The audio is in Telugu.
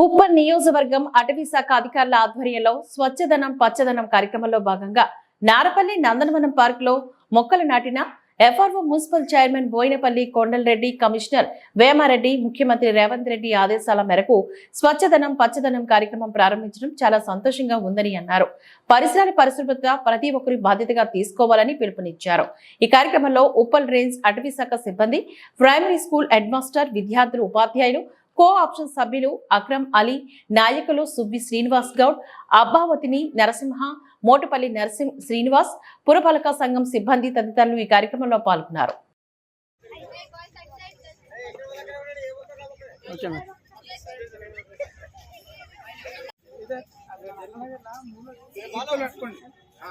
ఉప్పల్ నియోజకవర్గం అటవీ శాఖ అధికారుల ఆధ్వర్యంలో స్వచ్ఛదనం పచ్చదనం కార్యక్రమంలో భాగంగా నారపల్లి నందనవనం పార్క్లో మొక్కలు నాటిన FRO municipal chairman Boinapalli Kondalreddy commissioner Vemareddy ముఖ్యమంత్రి రేవంత్ రెడ్డి ఆదేశాల మేరకు స్వచ్ఛదనం పచ్చదనం కార్యక్రమం ప్రారంభించడం చాలా సంతోషంగా ఉందని అన్నారు. పరిసరాల పరిశుభ్రత ప్రతి ఒక్కరి బాధ్యతగా తీసుకోవాలని పిలుపునిచ్చారు. ఈ కార్యక్రమంలో ఉప్పల్ రేంజ్ అటవీ శాఖ సిబ్బంది ప్రైమరీ స్కూల్ హెడ్ మాస్టర్ విద్యార్థులు ఉపాధ్యాయులు కో ఆప్షన్ సభ్యులు అక్రమ్ అలీ నాయకులు సుబ్బి శ్రీనివాస్ గౌడ్ అబ్బావతిని నరసింహ మోటపల్లి నరసింహ శ్రీనివాస్ పురపాలక సంఘం సిబ్బంది తదితరులు ఈ కార్యక్రమంలో పాల్గొన్నారు. ఓకే మేడం బాగా పట్టుకోండి ఆ,